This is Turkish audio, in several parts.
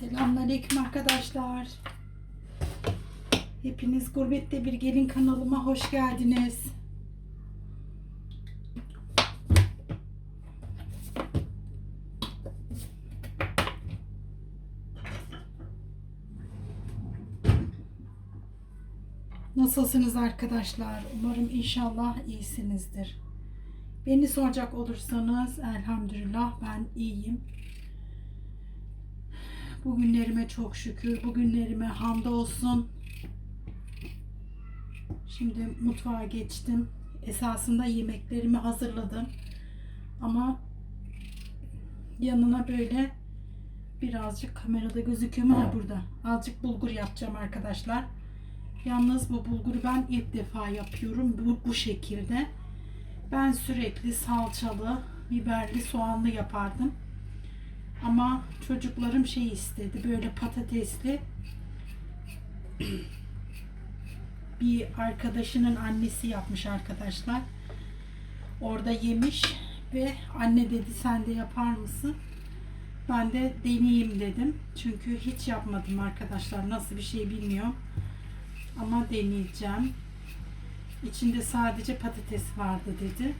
Selamünaleyküm arkadaşlar. Hepiniz Gurbette Bir Gelin kanalıma hoş geldiniz. Nasılsınız arkadaşlar? Umarım inşallah iyisinizdir. Beni soracak olursanız elhamdülillah ben iyiyim. Bugünlerime çok şükür. Bugünlerime hamdolsun. Şimdi mutfağa geçtim. Esasında yemeklerimi hazırladım. Ama yanına böyle birazcık kamerada gözüküyor mu? Ha, burada. Azıcık bulgur yapacağım arkadaşlar. Yalnız bu bulguru ben ilk defa yapıyorum. Bu, bu şekilde. Ben sürekli salçalı, biberli, soğanlı yapardım. Ama çocuklarım şey istedi. Böyle patatesli bir arkadaşının annesi yapmış arkadaşlar. Orada yemiş ve anne dedi sen de yapar mısın? Ben de deneyeyim dedim. Çünkü hiç yapmadım arkadaşlar. Nasıl bir şey bilmiyorum. Ama deneyeceğim. İçinde sadece patates vardı dedi.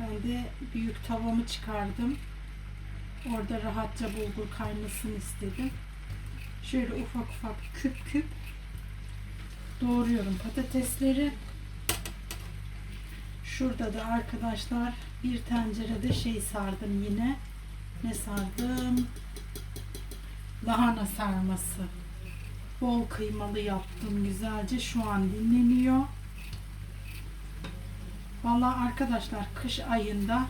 Ben de büyük tavamı çıkardım. Orada rahatça bulgur kaynasın istedim. Şöyle ufak ufak küp küp doğruyorum patatesleri. Şurada da arkadaşlar bir tencerede şey sardım yine. Ne sardım? Lahana sarması. Bol kıymalı yaptım güzelce. Şu an dinleniyor. Vallahi arkadaşlar kış ayında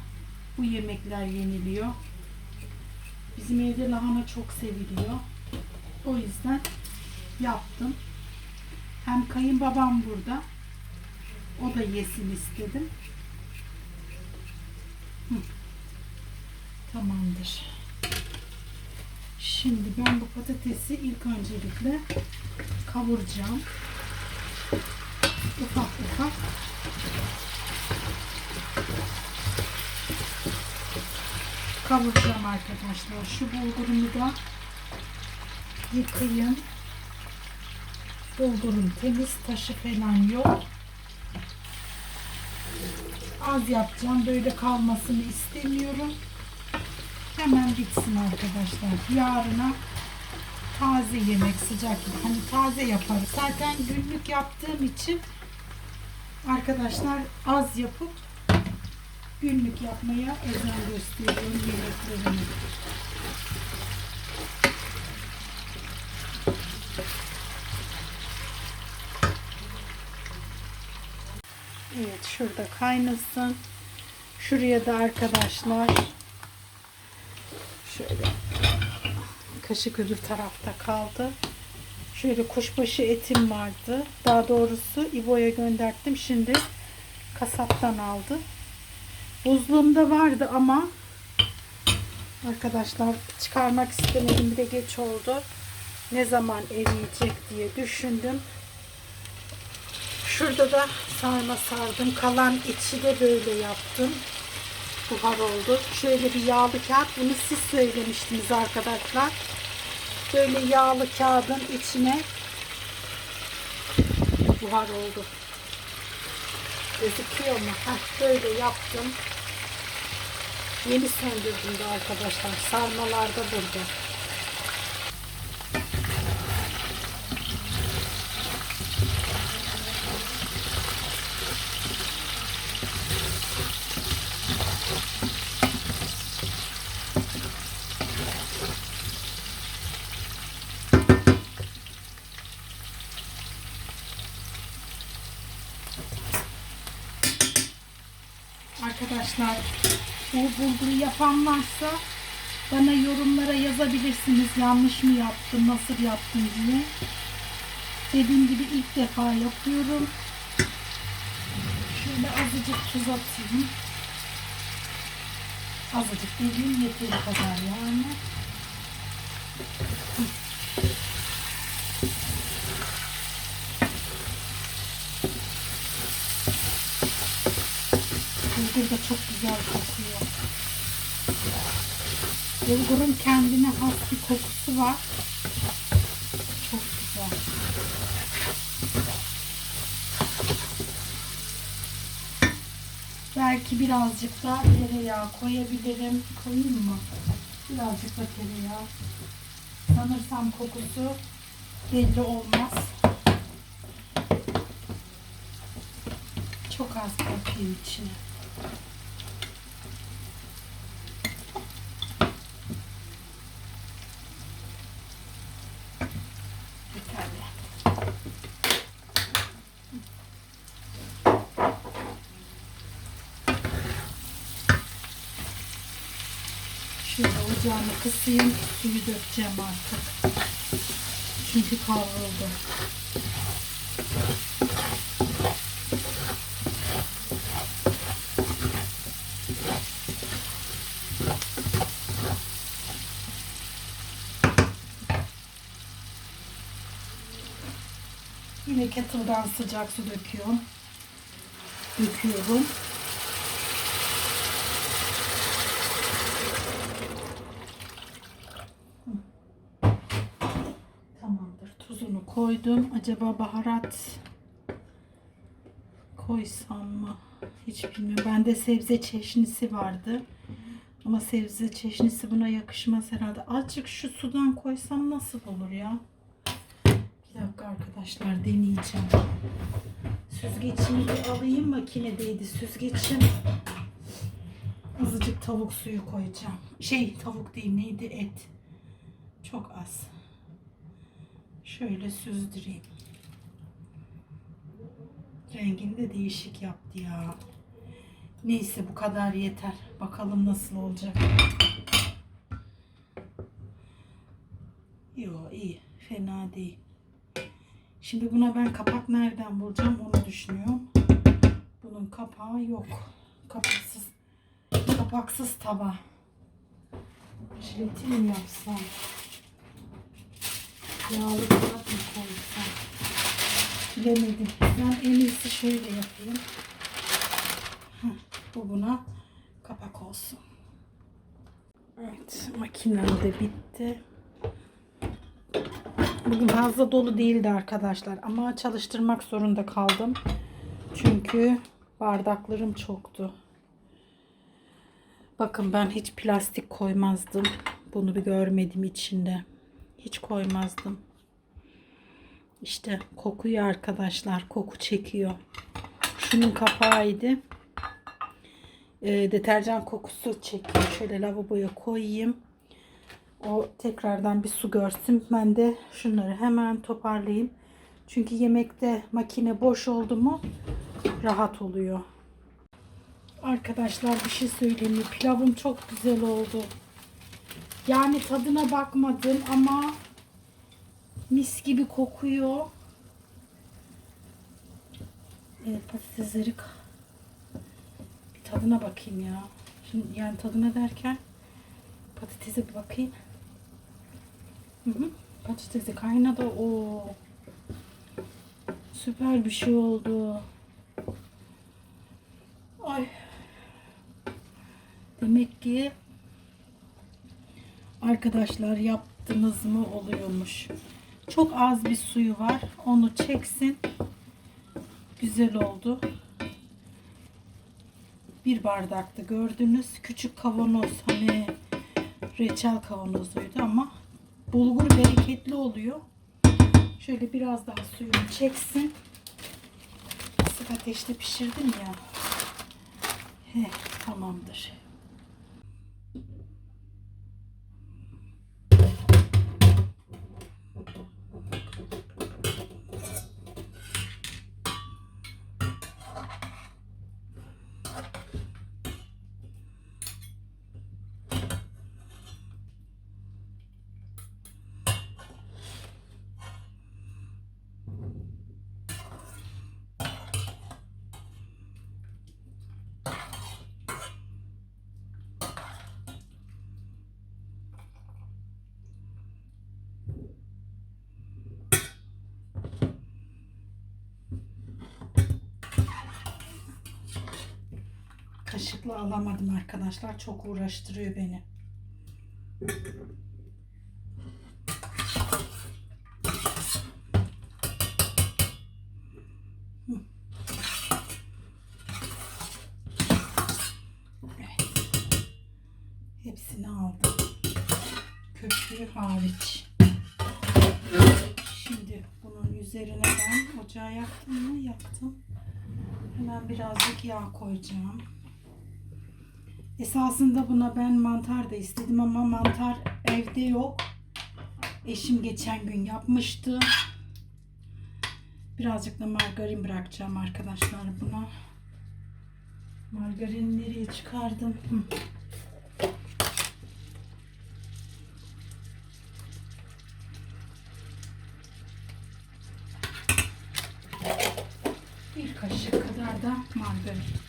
bu yemekler yeniliyor. Bizim evde lahana çok seviliyor. O yüzden yaptım. Hem kayınbabam burada. O da yesin istedim. Hı. Tamamdır. Şimdi ben bu patatesi ilk öncelikle kavuracağım. Ufak ufak. Kavuracağım arkadaşlar. Şu bulgurumu da yıkayayım. Bulgurum temiz, taşı falan yok. Az yapacağım. Böyle kalmasını istemiyorum. Hemen bitsin arkadaşlar. Yarına taze yemek sıcak hani taze yaparız. Zaten günlük yaptığım için arkadaşlar az yapıp günlük yapmaya özen gösteriyorum yemeklerimi. Evet şurada kaynasın. Şuraya da arkadaşlar şöyle kaşık öbür tarafta kaldı. Şöyle kuşbaşı etim vardı. Daha doğrusu İbo'ya gönderdim. Şimdi kasaptan aldı. Buzluğumda vardı ama arkadaşlar çıkarmak istemedim. Bir de geç oldu. Ne zaman eriyecek diye düşündüm. Şurada da sarma sardım. Kalan içi de böyle yaptım. Buhar oldu. Şöyle bir yağlı kağıt. Bunu siz söylemiştiniz arkadaşlar. Böyle yağlı kağıdın içine buhar oldu. Gözüküyor mu? Heh, böyle yaptım. Yeni söndürdüm de arkadaşlar. Sarmalar da burada. Arkadaşlar bu bulguru yapan varsa bana yorumlara yazabilirsiniz. Yanlış mı yaptım, nasıl yaptım diye. Dediğim gibi ilk defa yapıyorum. Şöyle azıcık tuz atayım. Azıcık dediğim yeteri kadar yani. Bulgur da çok güzel kokuyor. Bulgurun kendine has bir kokusu var. Çok güzel. Belki birazcık da tereyağı koyabilirim. Koyayım mı? Birazcık da tereyağı. Sanırsam kokusu belli olmaz. Çok az bırakayım içine. Şöyle ocağımı kısayım. Suyu dökeceğim artık. Çünkü kavruldu. Yine kettle'dan sıcak su döküyorum. Döküyorum. Tamamdır. Tuzunu koydum. Acaba baharat koysam mı? Hiç bilmiyorum. Bende sebze çeşnisi vardı. Ama sebze çeşnisi buna yakışmaz herhalde. Azıcık şu sudan koysam nasıl olur ya? Bir dakika arkadaşlar deneyeceğim. Süzgecimi bir alayım makinedeydi süzgecim. Azıcık tavuk suyu koyacağım. Şey tavuk değil neydi et. Çok az. Şöyle süzdüreyim. Rengini de değişik yaptı ya. Neyse bu kadar yeter. Bakalım nasıl olacak. Yo iyi. Fena değil. Şimdi buna ben kapak nereden bulacağım onu düşünüyorum. Bunun kapağı yok. Kapaksız kapaksız tava. Jileti mi yapsam? Yağlı kağıt mı koysam? Ben en iyisi şöyle yapayım. Heh, bu buna kapak olsun. Evet, makinem de bitti. Bugün fazla dolu değildi arkadaşlar ama çalıştırmak zorunda kaldım. Çünkü bardaklarım çoktu. Bakın ben hiç plastik koymazdım. Bunu bir görmedim içinde. Hiç koymazdım. İşte kokuyor arkadaşlar. Koku çekiyor. Şunun kapağıydı. Ee, deterjan kokusu çekiyor. Şöyle lavaboya koyayım. O tekrardan bir su görsün. Ben de şunları hemen toparlayayım. Çünkü yemekte makine boş oldu mu rahat oluyor. Arkadaşlar bir şey söyleyeyim mi? Pilavım çok güzel oldu. Yani tadına bakmadım ama mis gibi kokuyor. Evet patatesleri bir tadına bakayım ya. Şimdi yani tadına derken patatese bir bakayım. Hı hı. Patatesi kaynadı. O süper bir şey oldu. Ay. Demek ki arkadaşlar yaptınız mı oluyormuş. Çok az bir suyu var. Onu çeksin. Güzel oldu. Bir bardakta gördünüz. Küçük kavanoz hani reçel kavanozuydu ama bulgur bereketli oluyor. Şöyle biraz daha suyunu çeksin. Kısık ateşte pişirdim ya. Heh, tamamdır. Kaşıkla alamadım arkadaşlar. Çok uğraştırıyor beni. Evet. Hepsini aldım. Köpüğü hariç. Şimdi bunun üzerine ben ocağı yaktım mı? Yaktım. Hemen birazcık yağ koyacağım. Esasında buna ben mantar da istedim ama mantar evde yok. Eşim geçen gün yapmıştı. Birazcık da margarin bırakacağım arkadaşlar buna. Margarini nereye çıkardım? Bir kaşık kadar da margarin.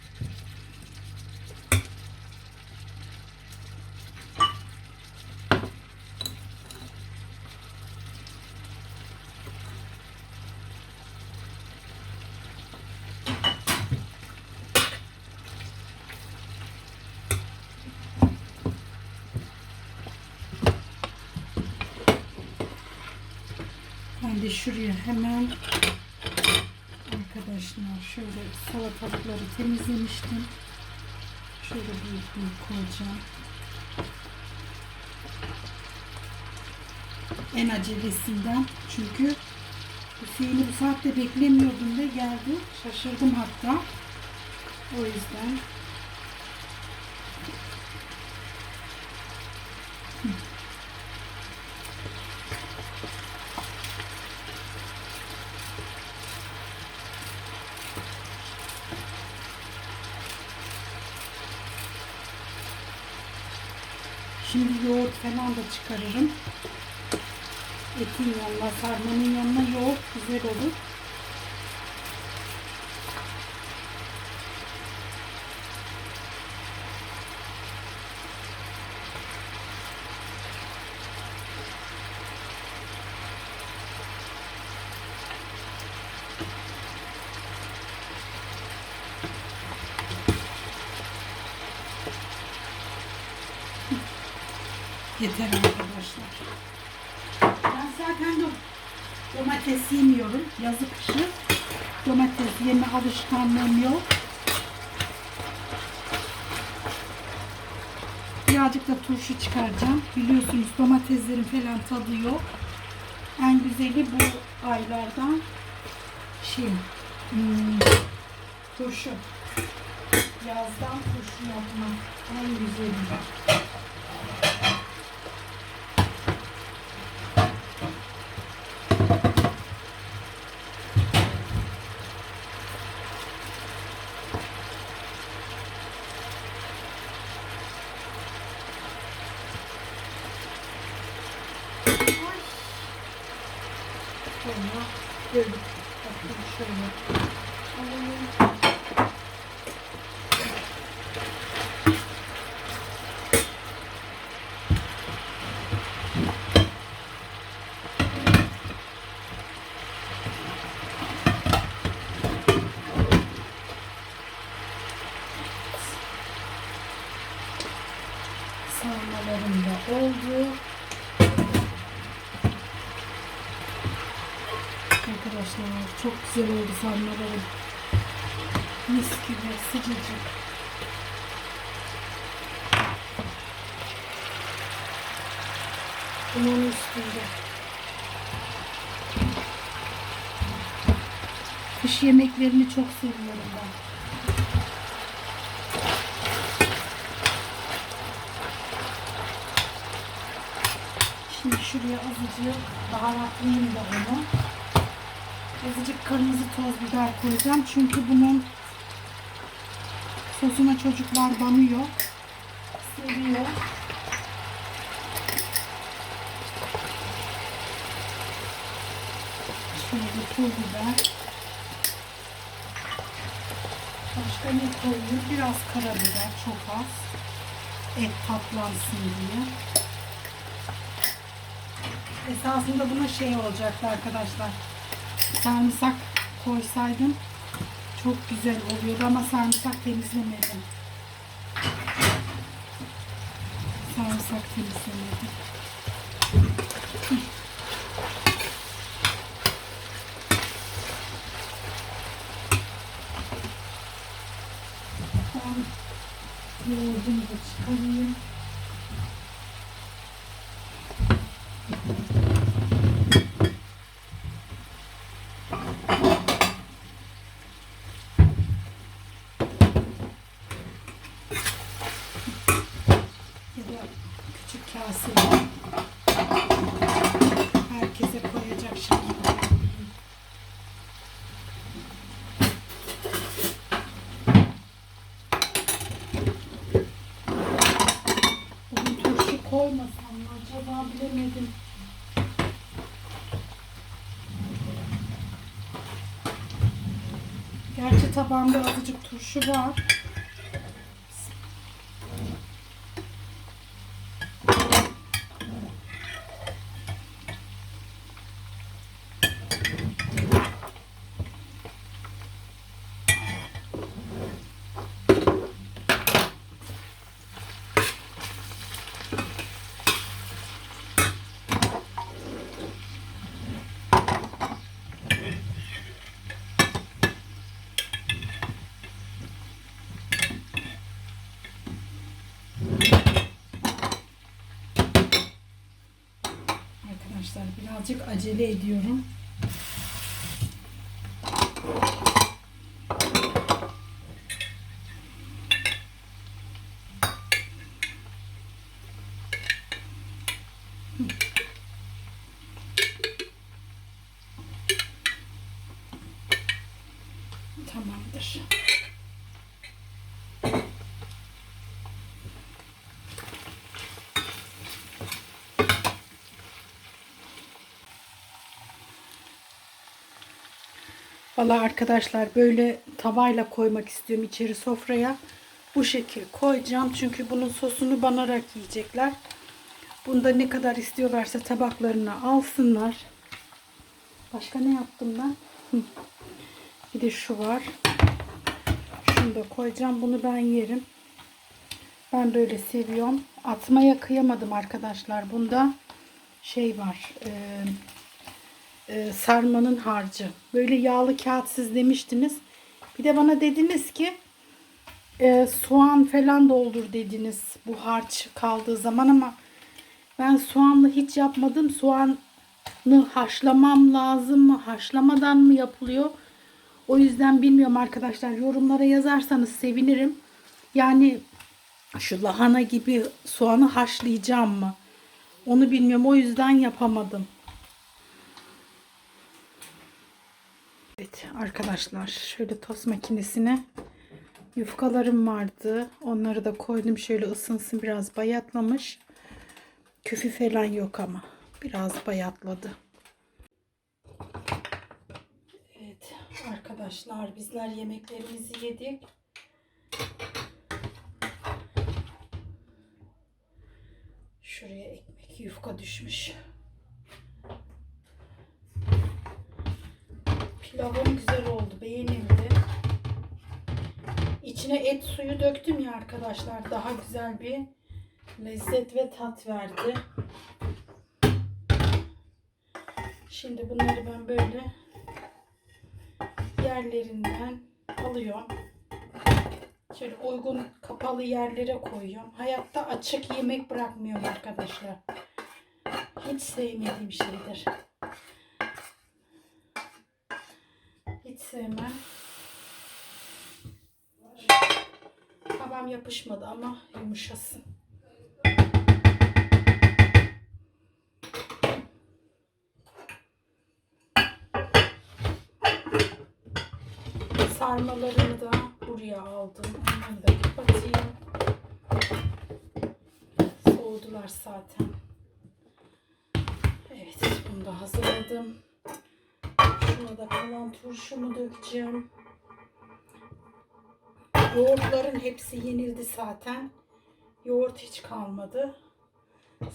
Şuraya hemen arkadaşlar şöyle salatalıkları temizlemiştim. Şöyle büyük büyük koyacağım. En acelesinden çünkü Hüseyin'i bu saatte beklemiyordum da geldi. Şaşırdım hatta. O yüzden Şimdi falan da çıkarırım. Etin yanına, sarmanın yanına yoğurt güzel olur. Yeter arkadaşlar. Ben zaten domates yemiyorum. Yazı kışı domates yeme alışkanlığım yok. Birazcık da turşu çıkaracağım. Biliyorsunuz domateslerin falan tadı yok. En güzeli bu aylardan şey hmm, turşu. Yazdan turşu yapmak en güzeli. Sonra böyle bakın şöyle. alalım. Sarmalarım da oldu. Arkadaşlar çok güzel oldu sarmalarım. Mis gibi sıcacık. Bunun üstünde. Kış yemeklerini çok seviyorum ben. Şimdi şuraya azıcık baharatlayayım da onu. Azıcık kırmızı toz biber koyacağım. Çünkü bunun sosuna çocuklar banıyor. Seviyor. Şöyle pul biber. Başka ne koyuyor? Biraz karabiber. Çok az. Et tatlansın diye. Esasında buna şey olacaktı arkadaşlar. Sarımsak koysaydım çok güzel oluyordu ama sarımsak temizlemedim. sarımsak temizlemedim. Ben yoğurdumu da çıkarayım. Ya da küçük kaseye herkese koyacak şekilde. Bugün turşu koymasam mı acaba bilemedim. Gerçi tabağımda azıcık turşu var. Arkadaşlar birazcık acele ediyorum. Tamamdır. Valla arkadaşlar böyle tavayla koymak istiyorum içeri sofraya. Bu şekil koyacağım. Çünkü bunun sosunu banarak yiyecekler. Bunda ne kadar istiyorlarsa tabaklarına alsınlar. Başka ne yaptım ben? Bir de şu var. Şunu da koyacağım. Bunu ben yerim. Ben böyle seviyorum. Atmaya kıyamadım arkadaşlar. Bunda şey var. Eee e, sarmanın harcı. Böyle yağlı kağıtsız demiştiniz. Bir de bana dediniz ki e, soğan falan doldur dediniz bu harç kaldığı zaman ama ben soğanlı hiç yapmadım. Soğanı haşlamam lazım mı? Haşlamadan mı yapılıyor? O yüzden bilmiyorum arkadaşlar. Yorumlara yazarsanız sevinirim. Yani şu lahana gibi soğanı haşlayacağım mı? Onu bilmiyorum. O yüzden yapamadım. Evet arkadaşlar şöyle tost makinesine yufkalarım vardı. Onları da koydum şöyle ısınsın biraz bayatlamış. Küfü falan yok ama biraz bayatladı. Evet arkadaşlar bizler yemeklerimizi yedik. Şuraya ekmek yufka düşmüş. İçine et suyu döktüm ya arkadaşlar. Daha güzel bir lezzet ve tat verdi. Şimdi bunları ben böyle yerlerinden alıyorum. Şöyle uygun kapalı yerlere koyuyorum. Hayatta açık yemek bırakmıyorum arkadaşlar. Hiç sevmediğim şeydir. Hiç sevmem. Tavam yapışmadı ama yumuşasın. Sarmalarını da buraya aldım. Onları da kapatayım. Soğudular zaten. Evet, bunu da hazırladım. Şuna da kalan turşumu dökeceğim. Yoğurtların hepsi yenildi zaten. Yoğurt hiç kalmadı.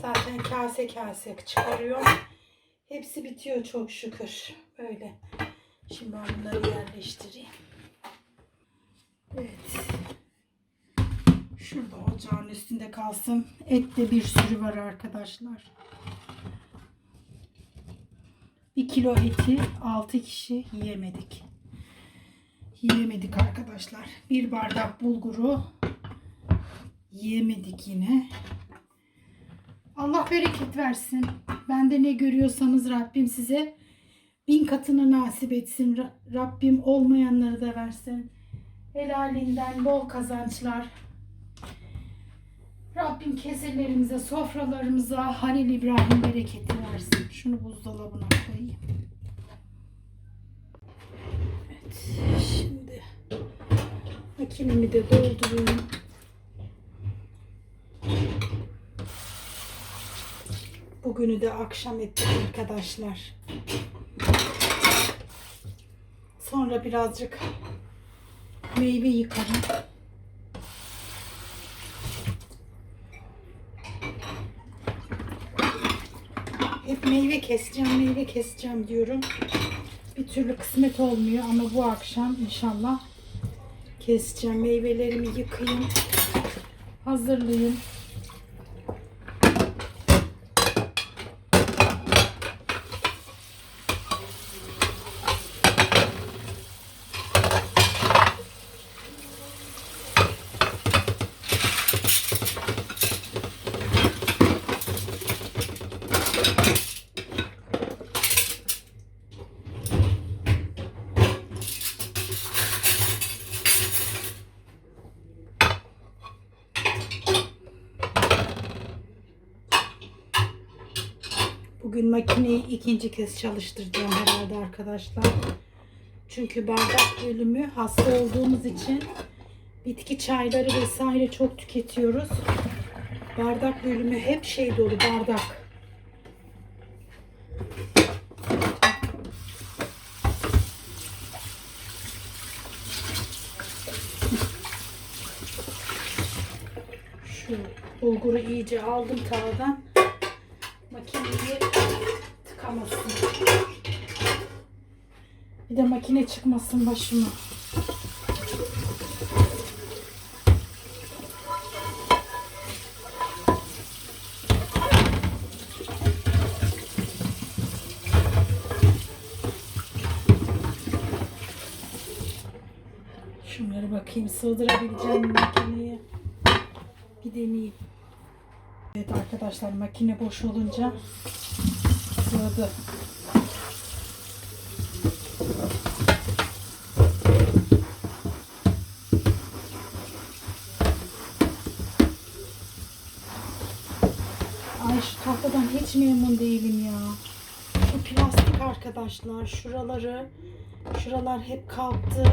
Zaten kase kase çıkarıyorum. Hepsi bitiyor çok şükür. Böyle. Şimdi ben bunları yerleştireyim. Evet. Şurada ocağın üstünde kalsın. Et de bir sürü var arkadaşlar. Bir kilo eti 6 kişi yiyemedik. Yiyemedik arkadaşlar. Bir bardak bulguru yiyemedik yine. Allah bereket versin. Ben de ne görüyorsanız Rabbim size bin katını nasip etsin. Ra- Rabbim olmayanları da versin. Helalinden bol kazançlar. Rabbim keselerimize, sofralarımıza Halil İbrahim bereketi versin. Şunu buzdolabına koyayım. Evet, şimdi makinemi de dolduruyorum. Bugünü de akşam ettik arkadaşlar. Sonra birazcık meyve yıkarım. Hep meyve keseceğim, meyve keseceğim diyorum. Bir türlü kısmet olmuyor ama bu akşam inşallah keseceğim. Meyvelerimi yıkayayım. Hazırlayayım. Bugün makineyi ikinci kez çalıştıracağım herhalde arkadaşlar. Çünkü bardak bölümü hasta olduğumuz için bitki çayları vesaire çok tüketiyoruz. Bardak bölümü hep şey dolu bardak. Şu bulguru iyice aldım tavadan makineyi tıkamasın. Bir de makine çıkmasın başıma. Şunları bakayım sığdırabileceğim makineye. Bir deneyeyim. Evet arkadaşlar makine boş olunca sığdı. Ay şu tahtadan hiç memnun değilim ya. Şu plastik arkadaşlar şuraları şuralar hep kalktı.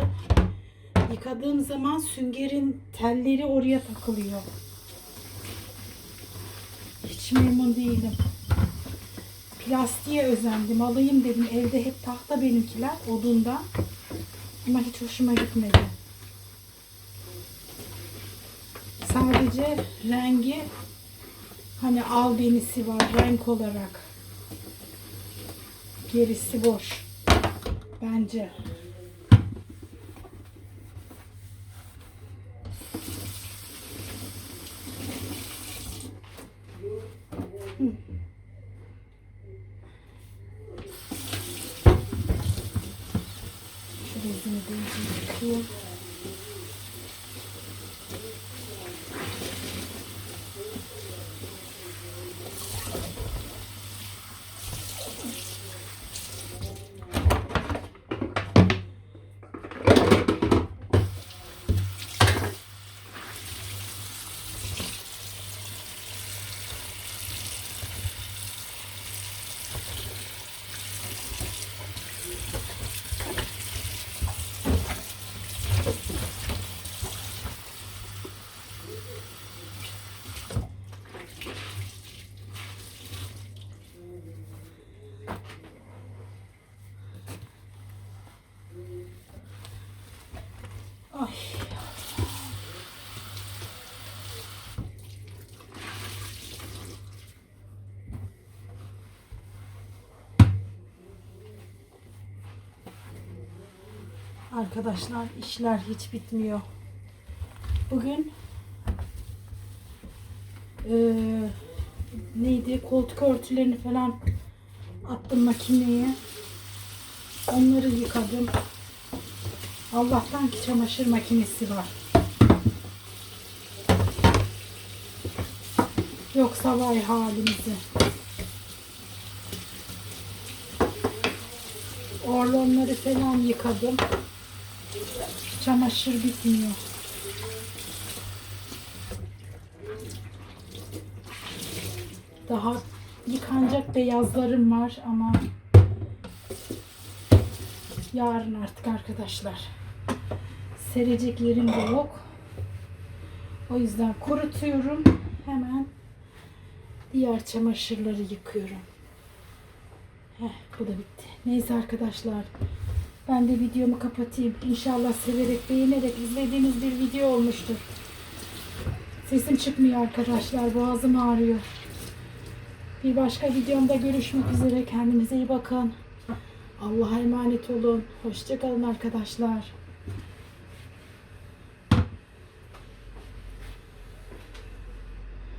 Yıkadığım zaman süngerin telleri oraya takılıyor. Hiç memnun değilim. Plastiğe özendim. Alayım dedim. Evde hep tahta benimkiler. Odundan. Ama hiç hoşuma gitmedi. Sadece rengi hani albenisi var renk olarak. Gerisi boş. Bence. Şu bezini Arkadaşlar işler hiç bitmiyor. Bugün Ee, neydi koltuk örtülerini falan attım makineye. Onları yıkadım. Allah'tan ki çamaşır makinesi var. Yoksa vay halimizi. Orlanları falan yıkadım. Çamaşır bitmiyor. Daha yıkanacak beyazlarım var ama yarın artık arkadaşlar. Sereceklerim de yok. O yüzden kurutuyorum. Hemen diğer çamaşırları yıkıyorum. Heh, bu da bitti. Neyse arkadaşlar. Ben de videomu kapatayım. İnşallah severek, beğenerek izlediğiniz bir video olmuştur. Sesim çıkmıyor arkadaşlar. Boğazım ağrıyor. Bir başka videomda görüşmek üzere. Kendinize iyi bakın. Allah'a emanet olun. Hoşçakalın arkadaşlar.